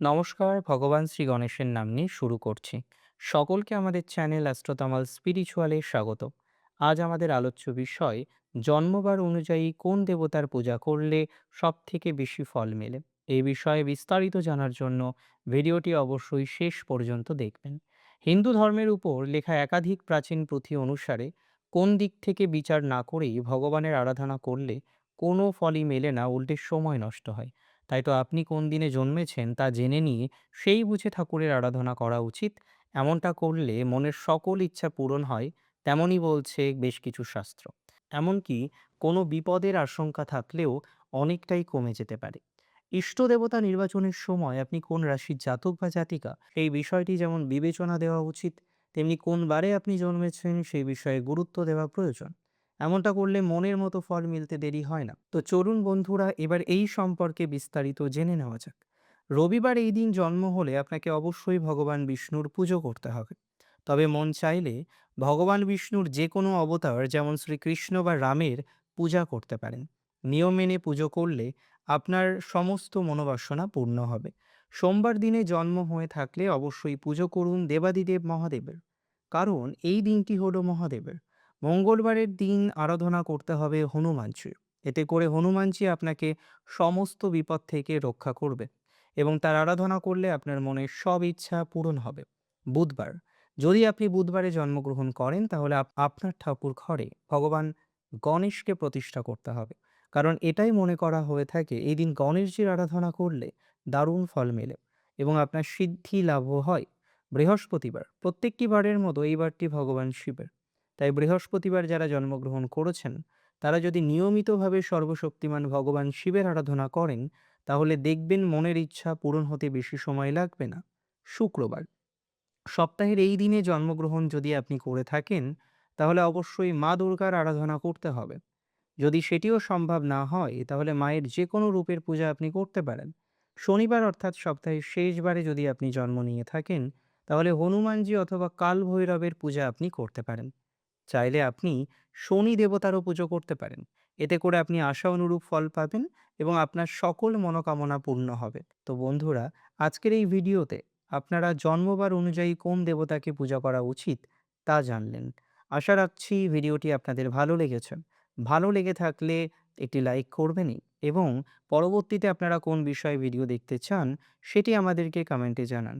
নমস্কার, ভগবান শ্রী গণেশের নাম নিয়ে শুরু করছি। সকলকে আমাদের চ্যানেল অ্যাস্ট্রোতামাল স্পিরিচুয়ালে স্বাগত। আজ আমাদের আলোচ্য বিষয়, জন্মবার অনুযায়ী কোন দেবতার পূজা করলে সব থেকে বেশি ফল মেলে? এই বিষয়ে বিস্তারিত জানার জন্য ভিডিওটি অবশ্যই শেষ পর্যন্ত দেখবেন। হিন্দু ধর্মের উপর লেখা একাধিক প্রাচীন পুঁথি অনুসারে কোন দিক থেকে বিচার না করেই ভগবানের আরাধনা করলে কোনো ফলই মেলে না, উল্টে সময় নষ্ট হয়। তাই তো আপনি কোন দিনে জন্মেছেন তা জেনে নিয়ে সেই বুঝে ঠাকুরের আরাধনা করা উচিত। এমনটা করলে মনের সকল ইচ্ছা পূরণ হয়, তেমনই বলছে বেশ কিছু শাস্ত্র। এমনকি কোনো বিপদের আশঙ্কা থাকলেও অনেকটাই কমে যেতে পারে। ইষ্ট দেবতা নির্বাচনের সময় আপনি কোন রাশির জাতক বা জাতিকা, এই বিষয়টি যেমন বিবেচনা দেওয়া উচিত, তেমনি কোন বারে আপনি জন্মেছেন সেই বিষয়ে গুরুত্ব দেওয়া প্রয়োজন। এমনটা করলে মনের মতো ফল মিলতে দেরি হয় না। তো চলুন বন্ধুরা, এবার এই সম্পর্কে বিস্তারিত জেনে নেওয়া যাক। রবিবার এই দিন জন্ম হলে আপনাকে অবশ্যই ভগবান বিষ্ণুর পুজো করতে হবে। তবে মন চাইলে ভগবান বিষ্ণুর যে কোনো অবতার যেমন শ্রীকৃষ্ণ বা রামের পূজা করতে পারেন। নিয়ম মেনে পুজো করলে আপনার সমস্ত মনোবাসনা পূর্ণ হবে। সোমবার দিনে জন্ম হয়ে থাকলে অবশ্যই পুজো করুন দেবাদিদেব মহাদেবের। কারণ এই দিনটি হলো মহাদেবের। মঙ্গলবারের দিন আরাধনা করতে হবে হনুমানজির। এতে করে হনুমানজি আপনাকে সমস্ত বিপদ থেকে রক্ষা করবে এবং তার আরাধনা করলে আপনার মনের সব ইচ্ছা পূরণ হবে। বুধবার, যদি আপনি বুধবারে জন্মগ্রহণ করেন, তাহলে আপনার ঠাকুর ঘরে ভগবান গণেশকে প্রতিষ্ঠা করতে হবে। কারণ এটাই মনে করা হয়ে থাকে, এই দিন গণেশজির আরাধনা করলে দারুণ ফল মেলে এবং আপনার সিদ্ধি লাভও হয়। বৃহস্পতিবার, প্রত্যেকটি বারের মতো এই বারটি ভগবান শিবের। তাই বৃহস্পতিবার যারা জন্মগ্রহণ করেছেন, তারা যদি নিয়মিতভাবে সর্বশক্তিমান ভগবান শিবের আরাধনা করেন, তাহলে দেখবেন মনের ইচ্ছা পূরণ হতে বেশি সময় লাগবে না। শুক্রবার। সপ্তাহের এই দিনে জন্মগ্রহণ যদি আপনি করে থাকেন, তাহলে অবশ্যই মা দুর্গার আরাধনা করতে হবে। যদি সেটিও সম্ভব না হয়, তাহলে মায়ের যে কোনো রূপের পূজা আপনি করতে পারেন। শনিবার অর্থাৎ সপ্তাহের শেষবারে যদি আপনি জন্ম নিয়ে থাকেন, তাহলে হনুমানজি অথবা কাল ভৈরবের পূজা আপনি করতে পারেন। চাইলে আপনি শনি দেবতারও পুজো করতে পারেন। এতে করে আপনি আশা অনুরূপ ফল পাবেন এবং আপনার সকল মনোকামনা পূর্ণ হবে। তো বন্ধুরা, আজকের এই ভিডিওতে আপনারা জন্মবার অনুযায়ী কোন দেবতাকে পূজা করা উচিত তা জানলেন। আশা রাখছি ভিডিওটি আপনাদের ভালো লেগেছে। ভালো লেগে থাকলে একটি লাইক করবেনই এবং পরবর্তীতে আপনারা কোন বিষয়ে ভিডিও দেখতে চান সেটি আমাদেরকে কমেন্টে জানান।